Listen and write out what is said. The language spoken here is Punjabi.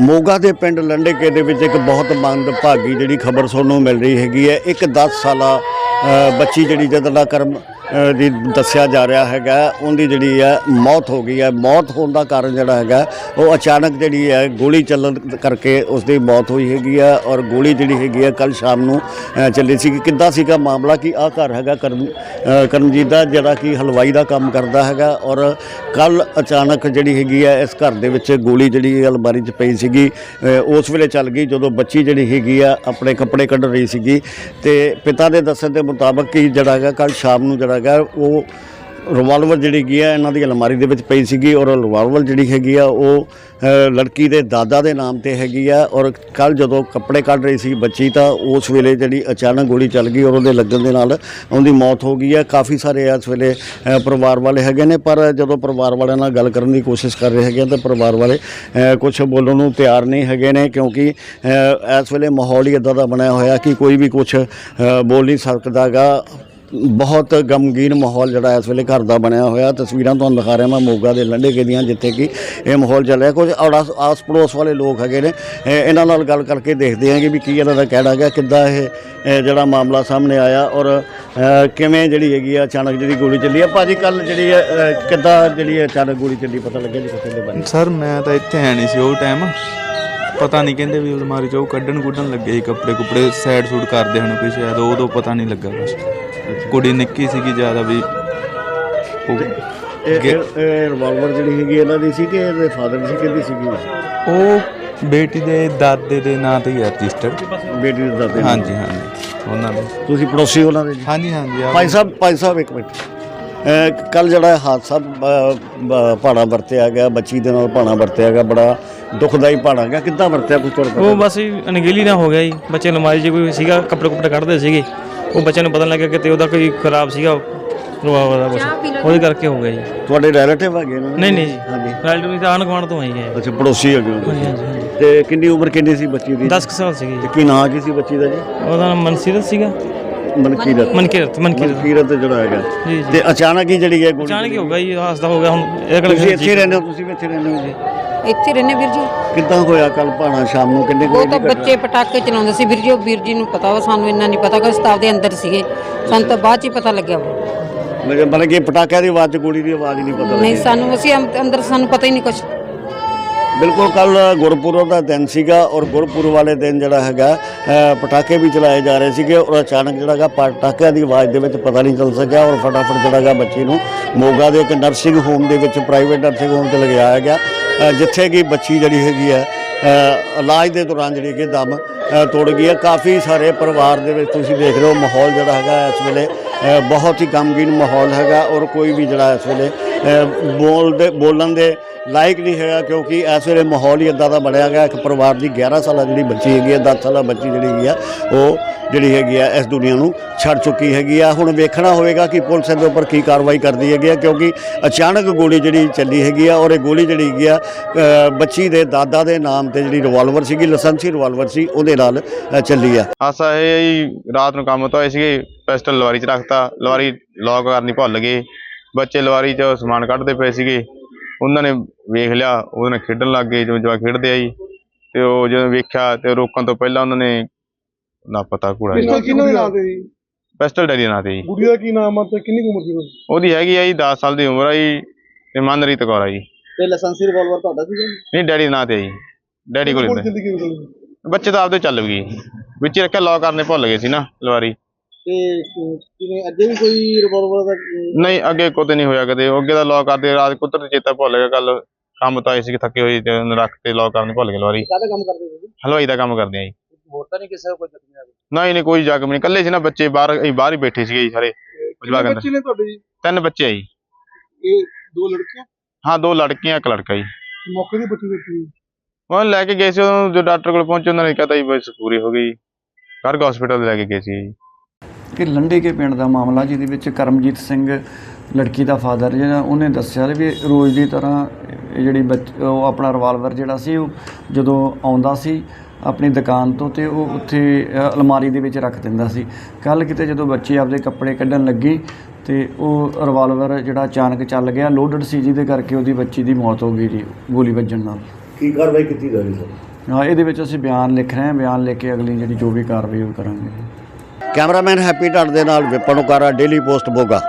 ਮੋਗਾ ਦੇ ਪਿੰਡ ਲੰਡੇਕੇ ਦੇ ਵਿੱਚ ਇੱਕ ਬਹੁਤ ਮੰਦਭਾਗੀ ਜਿਹੜੀ ਖਬਰ ਸੁਣਨ ਮਿਲ ਰਹੀ ਹੈਗੀ ਹੈ। ਇੱਕ 10 ਸਾਲਾ ਬੱਚੀ ਜਿਹੜੀ ਜਿਹਦਾ ਨਾਂ ਕਰਮ ਦੀ ਦੱਸਿਆ ਜਾ ਰਿਹਾ ਹੈਗਾ, ਉਹਦੀ ਜਿਹੜੀ ਹੈ ਮੌਤ ਹੋ ਗਈ ਹੈ। ਮੌਤ ਹੋਣ ਦਾ ਕਾਰਨ ਜਿਹੜਾ ਹੈਗਾ, ਉਹ ਅਚਾਨਕ ਜਿਹੜੀ ਹੈ ਗੋਲੀ ਚੱਲਣ ਕਰਕੇ ਉਸ ਦੀ ਮੌਤ ਹੋਈ ਹੈਗੀ ਹੈ ਔਰ ਗੋਲੀ ਜਿਹੜੀ ਹੈਗੀ ਹੈ ਕੱਲ ਸ਼ਾਮ ਨੂੰ ਚੱਲੀ ਸੀ। ਕਿੱਦਾਂ ਸੀਗਾ ਮਾਮਲਾ? ਕਿ ਆਹ ਘਰ ਹੈਗਾ ਕਰਮ ਕਰਮਜੀਤ ਦਾ, ਜਿਹੜਾ ਕਿ ਹਲਵਾਈ ਦਾ ਕੰਮ ਕਰਦਾ ਹੈਗਾ ਔਰ ਕੱਲ ਅਚਾਨਕ ਜਿਹੜੀ ਹੈਗੀ ਹੈ, ਇਸ ਘਰ ਦੇ ਵਿੱਚ ਗੋਲੀ ਜਿਹੜੀ ਅਲਮਾਰੀ 'ਚ ਪਈ ਸੀਗੀ। ਉਸ ਵੇਲੇ ਚੱਲ ਗਈ ਜਦੋਂ ਬੱਚੀ ਜਿਹੜੀ ਹੈਗੀ ਆ, ਆਪਣੇ ਕੱਪੜੇ ਕੱਢ ਰਹੀ ਸੀਗੀ। ਤੇ ਪਿਤਾ ਦੇ ਦੱਸਣ ਦੇ ਮੁਤਾਬਕ ਕਿ ਜਿਹੜਾ ਹੈਗਾ ਕੱਲ ਸ਼ਾਮ ਨੂੰ ਜਿਹੜਾ ਹੈਗਾ, ਉਹ ਰਿਵਾਲਵਰ ਜਿਹੜੀ ਹੈਗੀ ਆ, ਇਹਨਾਂ ਦੀ ਅਲਮਾਰੀ ਦੇ ਵਿੱਚ ਪਈ ਸੀਗੀ ਔਰ ਰਿਵਾਲਵਰ ਜਿਹੜੀ ਹੈਗੀ ਆ, ਉਹ ਲੜਕੀ ਦੇ ਦਾਦਾ ਦੇ ਨਾਮ ਤੇ ਹੈਗੀ ਆ ਔਰ ਕੱਲ ਜਦੋਂ ਕੱਪੜੇ ਕੱਢ ਰਹੀ ਸੀ ਬੱਚੀ ਤਾਂ ਉਸ ਵੇਲੇ ਜਿਹੜੀ ਅਚਾਨਕ ਗੋਲੀ ਚੱਲ ਗਈ ਔਰ ਉਹਦੇ ਲੱਗਣ ਦੇ ਨਾਲ ਉਹਦੀ ਮੌਤ ਹੋ ਗਈ ਹੈ ਕਾਫੀ ਸਾਰੇ ਇਸ ਵੇਲੇ ਪਰਿਵਾਰ ਵਾਲੇ ਹੈਗੇ ਨੇ, ਪਰ ਜਦੋਂ ਪਰਿਵਾਰ ਵਾਲਿਆਂ ਨਾਲ ਗੱਲ ਕਰਨ ਦੀ ਕੋਸ਼ਿਸ਼ ਕਰ ਰਹੇ ਹੈਗੇ ਆ ਤਾਂ ਪਰਿਵਾਰ ਵਾਲੇ ਕੁਝ ਬੋਲਣ ਨੂੰ ਤਿਆਰ ਨਹੀਂ ਹੈਗੇ ਨੇ ਕਿਉਂਕਿ ਇਸ ਵੇਲੇ ਮਾਹੌਲ ਹੀ ਇਦਾਂ ਦਾ ਬਣਿਆ ਹੋਇਆ ਕਿ ਕੋਈ ਵੀ ਕੁਝ ਬੋਲ ਨਹੀਂ ਸਕਦਾਗਾ। ਬਹੁਤ ਗਮਗੀਨ ਮਾਹੌਲ ਜਿਹੜਾ ਇਸ ਵੇਲੇ ਘਰ ਦਾ ਬਣਿਆ ਹੋਇਆ। ਤਸਵੀਰਾਂ ਤੁਹਾਨੂੰ ਦਿਖਾ ਰਿਹਾ ਮੈਂ ਮੋਗਾ ਦੇ ਲੰਡੇ ਦੀਆਂ ਜਿੱਥੇ ਕਿ ਇਹ ਮਾਹੌਲ ਚੱਲ ਰਿਹਾ। ਕੁਝ ਆਸ ਆਸ ਪੜੋਸ ਵਾਲੇ ਲੋਕ ਹੈਗੇ ਨੇ। ਇਹਨਾਂ ਨਾਲ ਗੱਲ ਕਰਕੇ ਦੇਖਦੇ ਹਾਂ ਕਿ ਵੀ ਕੀ ਇਹਨਾਂ ਦਾ ਕਹਿਣਾ ਹੈਗਾ ਕਿੱਦਾਂ ਇਹ ਜਿਹੜਾ ਮਾਮਲਾ ਸਾਹਮਣੇ ਆਇਆ ਔਰ ਕਿਵੇਂ ਜਿਹੜੀ ਹੈਗੀ ਆ ਅਚਾਨਕ ਜਿਹੜੀ ਗੋਲੀ ਚੱਲੀ ਆ। ਭਾਜੀ ਕੱਲ ਜਿਹੜੀ ਹੈ, ਕਿੱਦਾਂ ਜਿਹੜੀ ਅਚਾਨਕ ਗੋਲੀ ਚੱਲੀ ਪਤਾ ਲੱਗਿਆ ਜੀ ਕਿਸੇ ਦੇ ਬਾਰੇ ਸਰ ਮੈਂ ਤਾਂ ਇੱਥੇ ਹੈ ਨਹੀਂ ਸੀ ਉਹ ਟਾਈਮ ਪਤਾ ਨਹੀਂ ਕਹਿੰਦੇ ਵੀ ਅਲਮਾਰੀ ਚੋਂ ਕੱਢਣ ਕੁੱਢਣ ਲੱਗੇ ਸੀ ਕੱਪੜੇ ਕੁੱਪੜੇ ਸਾਈਡ ਸੂਟ ਕਰਦੇ ਹਨ ਕੋਈ ਸ਼ਾਇਦ ਉਦੋਂ ਪਤਾ ਨਹੀਂ ਲੱਗਾ ਬਸ ਕੁੜੀ ਨਿੱਕੀ ਸੀਗੀ ਜ਼ਿਆਦਾ ਵੀ। ਉਹ ਇਹ ਇਹ ਰਿਵਾਲਵਰ ਜਿਹੜੀ ਹੈਗੀ ਇਹਨਾਂ ਦੀ ਸੀ ਕਿ ਇਹਦੇ ਫਾਦਰ ਦੀ ਸੀ ਕਿਹਦੀ ਸੀਗੀ? ਉਹ ਬੇਟੀ ਦੇ ਦਾਦੇ ਦੇ ਨਾਂ ਤੇ ਹੀ ਰਜਿਸਟਰਡ ਬੇਟੀ ਦੇ ਦਾਦੇ ਨਾਲ। ਹਾਂਜੀ ਹਾਂਜੀ। ਉਹਨਾਂ ਦੇ। ਤੁਸੀਂ ਪੜੋਸੀ ਉਹਨਾਂ ਦੇ ਜੀ? ਹਾਂਜੀ ਹਾਂਜੀ ਆ ਭਾਈ ਸਾਹਿਬ ਭਾਈ ਸਾਹਿਬ ਇੱਕ ਮਿੰਟ। ਕੱਲ ਜਿਹੜਾ ਹਾਦਸਾ ਬ- ਬ- ਭਾਣਾ ਵਰਤਿਆ ਗਿਆ ਬੱਚੀ ਦੇ ਨਾਲ ਭਾਣਾ ਵਰਤਿਆ ਗਿਆ ਬੜਾ ਦੁਖਦਾਈ ਭਾਣਾ ਗਿਆ। ਕਿੱਦਾਂ ਵਰਤਿਆ ਕੁਝ ਤੁਹਾਨੂੰ ਉਹ ਬਸ ਹੀ ਅਣਗਹਿਲੀ ਨਾ ਹੋ ਗਿਆ ਜੀ। ਬੱਚੇ ਅਲਮਾਰੀ 'ਚ ਕੋਈ ਸੀਗਾ ਕੱਪੜੇ ਕੁੱਪੜੇ ਕੱਢਦੇ ਸੀਗੇ। ਉਹ ਬੱਚਿਆਂ ਨੂੰ ਪਤਾ ਨਹੀਂ ਲੱਗਿਆ ਕਿ ਤੇ ਉਹਦਾ ਕੋਈ ਖਰਾਬ ਸੀਗਾ ਰਵਾ ਦਾ ਕੁਛ। ਉਹਦੇ ਕਰਕੇ ਹੋ ਗਿਆ ਜੀ। ਤੁਹਾਡੇ ਰਿਲੇਟਿਵ ਹੈਗੇ ਨੇ? ਨਹੀਂ ਨਹੀਂ ਜੀ। ਹਾਂਜੀ। ਰਾਈਡਰ ਵੀ ਤਾਂ ਗੁਆਂਢ ਤੋਂ ਆਈ ਹੈ। ਅੱਛਾ ਪੜੋਸੀ ਹੈਗੇ ਹੋ ਹਾਂਜੀ ਹਾਂਜੀ ਹਾਂਜੀ। ਤੇ ਕਿੰਨੀ ਉਮਰ ਕਿੰਨੀ ਸੀ ਬੱਚੀ ਦੀ? 10 ਸਾਲ ਸੀਗੀ ਤੇ ਕੀ ਨਾਂ ਕੀ ਸੀ ਬੱਚੀ ਦਾ ਜੀ? ਉਹਦਾ ਨਾਮ ਮਨਸੀਰਤ ਸੀਗਾ। ਮਨਕੀਰਤ। ਮਨਕੀਰਤ ਮਨਕੀਰਤ। ਮਨਕੀਰਤ ਜਿਹੜਾ ਹੈਗਾ। ਜੀ ਜੀ। ਤੇ ਅਚਾਨਕ ਹੀ ਜਿਹੜੀ ਹੈ ਗੋਲੀ ਅਚਾਨਕ ਹੀ ਹੋ ਗਿਆ ਜੀ ਹਾਸਦਾ ਹੋ ਗਿਆ ਹੁਣ। ਇਹ ਤੁਸੀਂ ਕਿਹੜਾ ਇੱਥੇ ਰਹਿੰਦੇ ਹੋ ਤੁਸੀਂ ਵੀ ਇੱਥੇ ਰਹਿੰਦੇ ਹੋ ਜੀ? ਇੱਥੇ ਰਹਿੰਦੇ ਵੀਰ ਜੀ। ਕਿੱਦਾਂ ਹੋਇਆ ਕੱਲ ਭਾਣਾ ਸ਼ਾਮ ਨੂੰ? ਕਿੰਨੇ ਕੁ ਉਹ ਵਜੇ ਤਾਂ ਦੀ ਘਟਨਾ? ਬੱਚੇ ਪਟਾਕੇ ਚਲਾਉਂਦੇ ਸੀ ਵੀਰ ਜੀ ਉਹ ਵੀਰ ਜੀ ਨੂੰ ਪਤਾ ਵਾ ਸਾਨੂੰ ਇੰਨਾ ਨਹੀਂ ਪਤਾ ਕਿ ਸਤਾਵ ਦੇ ਅੰਦਰ ਸੀਗੇ। ਸਾਨੂੰ ਤਾਂ ਬਾਅਦ ਚ ਹੀ ਪਤਾ ਲੱਗਿਆ ਵਾ। ਮਤਲਬ ਮਤਲਬ ਕਿ ਪਟਾਕਿਆਂ ਦੀ ਆਵਾਜ਼ 'ਚ ਗੋਲੀ ਦੀ ਆਵਾਜ਼ ਹੀ ਨਹੀਂ ਪਤਾ ਨਹੀਂ ਲੱਗੀ। ਸਾਨੂੰ ਅਸੀਂ ਅੰਦ- ਅੰਦਰ ਸਾਨੂੰ ਪਤਾ ਹੀ ਨਹੀਂ ਕੁਝ ਬਿਲਕੁਲ ਕੱਲ ਗੁਰਪੁਰਬ ਦਾ ਦਿਨ ਸੀਗਾ ਔਰ ਗੁਰਪੁਰਬ ਵਾਲੇ ਦਿਨ ਜਿਹੜਾ ਹੈਗਾ ਅ, ਪਟਾਕੇ ਵੀ ਚਲਾਏ ਜਾ ਰਹੇ ਸੀਗੇ ਔਰ ਅਚਾਨਕ ਜਿਹੜਾ ਹੈਗਾ ਪਟਾਕਿਆਂ ਦੀ ਆਵਾਜ਼ ਦੇ ਵਿੱਚ ਪਤਾ ਨਹੀਂ ਚੱਲ ਸਕਿਆ ਔਰ ਫਟਾਫਟ ਜਿਹੜਾ ਹੈਗਾ ਬੱਚੀ ਨੂੰ ਮੋਗਾ ਦੇ ਇੱਕ ਨਰਸਿੰਗ ਹੋਮ ਦੇ ਵਿੱਚ ਪ੍ਰਾਈਵੇਟ ਨਰਸਿੰਗ ਹੋਮ ਤੇ ਲਗਾਇਆ ਗਿਆ। ਜਿੱਥੇ ਕਿ ਬੱਚੀ ਜਿਹੜੀ ਹੈਗੀ ਹੈ ਇਲਾਜ ਦੇ ਦੌਰਾਨ ਜਿਹੜੀ ਕਿ ਦਮ ਤੋੜ ਗਈ ਹੈ ਕਾਫੀ ਸਾਰੇ ਪਰਿਵਾਰ ਦੇ ਵਿੱਚ ਤੁਸੀਂ ਦੇਖ ਰਹੇ ਹੋ ਮਾਹੌਲ ਜਿਹੜਾ ਹੈਗਾ ਇਸ ਵੇਲੇ ਬਹੁਤ ਹੀ ਗਮਗੀਨ ਮਾਹੌਲ ਹੈਗਾ ਔਰ ਕੋਈ ਵੀ ਜਿਹੜਾ ਇਸ ਵੇਲੇ ਬੋਲਦੇ ਬੋਲਣ ਦੇ ਲਾਇਕ ਨਹੀਂ ਹੈਗਾ ਕਿਉਂਕਿ ਇਸ ਵੇਲੇ ਮਾਹੌਲ ਹੀ ਇਦਾਂ ਦਾ ਬਣਿਆ ਗਿਆ ਇੱਕ ਪਰਿਵਾਰ ਦੀ 11 ਸਾਲਾ ਜਿਹੜੀ ਬੱਚੀ ਹੈਗੀ ਹੈ 10 ਸਾਲਾ ਬੱਚੀ ਜਿਹੜੀ ਹੈਗੀ ਆ, ਉਹ ਜਿਹੜੀ ਹੈਗੀ ਆ ਇਸ ਦੁਨੀਆ ਨੂੰ ਛੱਡ ਚੁੱਕੀ ਹੈਗੀ ਆ। ਹੁਣ ਵੇਖਣਾ ਹੋਵੇਗਾ ਕਿ ਪੁਲਿਸ ਇਹਦੇ ਉੱਪਰ ਕੀ ਕਾਰਵਾਈ ਕਰਦੀ ਹੈਗੀ ਆ, ਕਿਉਂਕਿ ਅਚਾਨਕ ਗੋਲੀ ਜਿਹੜੀ ਚੱਲੀ ਹੈਗੀ ਆ ਔਰ ਇਹ ਗੋਲੀ ਜਿਹੜੀ ਹੈਗੀ ਆ ਬੱਚੀ ਦੇ ਦਾਦਾ ਦੇ ਨਾਮ ਤੇ ਜਿਹੜੀ ਰਿਵਾਲਵਰ ਸੀਗੀ, ਲਾਇਸੈਂਸੀ ਰਿਵਾਲਵਰ ਸੀ, ਉਹਦੇ ਨਾਲ ਚੱਲੀ ਆ। ਹਾਸਾ ਇਹ ਜੀ, ਰਾਤ ਨੂੰ ਕੰਮ ਤੋਂ ਆਏ ਸੀਗੇ, ਪਿਸਟਲ ਲਵਾਰੀ 'ਚ ਰੱਖਤਾ, ਲਵਾਰੀ ਲੌਕ ਕਰਨੀ ਭੁੱਲ ਗਏ। ਬੱਚੇ ਲਵਾਰੀ 'ਚ ਸਮਾਨ ਕੱਢਦੇ ਪਏ ਸੀਗੇ। ਉਹਨਾਂ ਨੇ ਵੇਖ ਲਿਆ ਉਹਦੇ ਨਾਲ ਖੇਡਣ ਲੱਗ ਗਏ, ਜਿਵੇਂ ਜਵਾ ਖੇਡਦੇ ਆ ਜੀ। ਤੇ ਉਹ ਜਦੋਂ ਵੇਖਿਆ ਤੇ ਰੋਕਣ ਤੋਂ ਪਹਿਲਾਂ ਉਹਨਾਂ ਨੇ ਨਾ ਪਤਾ ਕੂੜਾ ਪਿਸਤਲ ਕਿਹਨਾਂ ਦੇ ਨਾਂ ਤੇ ਜੀ? ਪਿਸਟਲ ਡੈਡੀ ਨਾਲ ਤੇ ਜੀ। ਦਾ ਕੀ ਨਾਮ ਆ ਤੇ ਕਿੰਨੀ ਕੁ ਉਮਰ ਸੀ ਉਹਦੀ? ਉਹਦੀ ਹੈਗੀ ਆ ਜੀ 10 ਸਾਲ ਦੀ ਉਮਰ ਆ ਜੀ ਤੇ ਮਨਰੀਤ ਕੌਰ ਆ ਜੀ। ਤੇ ਲਾਇਸੈਂਸੀ ਰਿਵਾਲਵਰ ਤੁਹਾਡਾ ਸੀਗਾ ਨਹੀਂ ਡੈਡੀ ਨਾਂ ਤੇ ਆ ਜੀ। ਡੈਡੀ ਕੋਲ ਕੋਲ ਹੁੰਦਾ ਜ਼ਿੰਦਗੀ ਬਦਲ ਗਈ ਬੱਚੇ ਤਾਂ ਆਪਦੇ ਚੱਲ ਗਏ। ਵਿੱਚ ਹੀ ਰੱਖਿਆ ਲੌਕ ਕਰਨੇ ਭੁੱਲ ਗਏ ਸੀ ਨਾ ਲਵਾਰੀ। ਤੇ ਕਿਵੇਂ ਅੱਗੇ ਵੀ ਕੋਈ ਰਿਵਾਲਵਰ ਦਾ ਨਹੀਂ ਅੱਗੇ ਕੋਤੇ ਨਹੀਂ ਹੋਇਆ ਕਦੇ। ਉਹ ਅੱਗੇ ਦਾ ਲੌਕ ਕਰਦੇ ਰਾਤ ਕੁੱਤਰ ਚੇਤਾ ਭੁੱਲ ਗਿਆ ਕੱਲ ਕੰਮ ਤੋਂ ਆਏ ਸੀ ਥੱਕੇ ਹੋਏ ਤੇ ਉਹਨੂੰ ਰੱਖ ਤੇ ਲੌਕ ਕਰਨੇ ਭੁੱਲ ਗਏ ਲਵਾਰੀ। ਕਾਹਦਾ ਕੰਮ ਕਰਦੇ ਤੁਸੀਂ ਹਲਵਾਈ ਦਾ ਕੰਮ ਕਰਦੇ ਆ ਜੀ। ਹੋਰ ਤਾਂ ਨਹੀਂ ਕਿਸੇ ਦਾ ਕੋਈ ਜ਼ਖਮੀ ਆ ਨਹੀਂ ਨਹੀਂ ਕੋਈ ਜ਼ਖਮ ਨਹੀਂ। ਇਕੱਲੇ ਸੀ ਨਾ ਬੱਚੇ ਬਾਹਰ ਅਸੀਂ ਬਾਹਰ ਹੀ ਬੈਠੇ ਸੀਗੇ ਜੀ ਸਾਰੇ। ਜਵਾਕ ਅੰਦਰ ਬੱਚੇ ਨੇ ਤੁਹਾਡੇ ਜੀ? ਤਿੰਨ ਬੱਚੇ ਆ ਜੀ। ਇਹ ਦੋ ਲੜਕੀਆਂ? ਹਾਂ ਦੋ ਲੜਕੀਆਂ ਇੱਕ ਲੜਕਾ ਜੀ। ਮੌਕੇ ਦੇ ਬੱਚੇ ਦੇਖੀ ਉਹ ਲੈ ਕੇ ਗਏ ਸੀ ਉਦੋਂ ਜੋ ਡਾਕਟਰ ਕੋਲ ਪਹੁੰਚੇ ਉਹਨਾਂ ਨੇ ਕਹਤਾ ਜੀ ਬਸ ਪੂਰੀ ਹੋ ਗਈ ਕਰਗ ਹਸਪੀਟਲ ਲੈ ਕੇ ਗਏ ਸੀ ਜੀ। ਕਿ ਲੰਡੇ ਕੇ ਪਿੰਡ ਦਾ ਮਾਮਲਾ ਜਿਹਦੇ ਵਿੱਚ ਕਰਮਜੀਤ ਸਿੰਘ ਲੜਕੀ ਦਾ ਫਾਦਰ ਜਿਹੜਾ ਉਹਨੇ ਦੱਸਿਆ ਵੀ ਰੋਜ਼ ਦੀ ਤਰ੍ਹਾਂ ਇਹ ਜਿਹੜੀ ਬੱਚ ਉਹ ਆਪਣਾ ਰਿਵਾਲਵਰ ਜਿਹੜਾ ਸੀ ਉਹ ਜਦੋਂ ਆਉਂਦਾ ਸੀ ਆਪਣੀ ਦੁਕਾਨ ਤੋਂ ਤੇ ਉਹ ਉੱਥੇ ਅਲਮਾਰੀ ਦੇ ਵਿੱਚ ਰੱਖ ਦਿੰਦਾ ਸੀ। ਕੱਲ ਕਿਤੇ ਜਦੋਂ ਬੱਚੇ ਆਪਦੇ ਕੱਪੜੇ ਕੱਢਣ ਲੱਗੀ ਤੇ ਉਹ ਰਿਵਾਲਵਰ ਜਿਹੜਾ ਅਚਾਨਕ ਚੱਲ ਗਿਆ ਲੋਡਡ ਸੀ ਜਿਹਦੇ ਕਰਕੇ ਉਹਦੀ ਬੱਚੀ ਦੀ ਮੌਤ ਹੋ ਗਈ ਜੀ ਗੋਲੀ ਵੱਜਣ ਨਾਲ। ਕੀ ਕਾਰਵਾਈ ਕੀਤੀ ਜਾ ਰਹੀ ਸਰ? ਹਾਂ ਇਹਦੇ ਵਿੱਚ ਅਸੀਂ ਬਿਆਨ ਲਿਖ ਰਹੇ ਹਾਂ। ਬਿਆਨ ਲਿਖ ਕੇ ਅਗਲੀ ਜਿਹੜੀ ਜੋ ਵੀ ਕਾਰਵਾਈ ਉਹ ਕਰਾਂਗੇ। ਕੈਮਰਾਮੈਨ ਹੈਪੀ ਢੱਡ ਦੇ ਨਾਲ ਵਿਪਨ ਉਕਾਰਾ ਡੇਲੀ ਪੋਸਟ ਬੋਗਾ।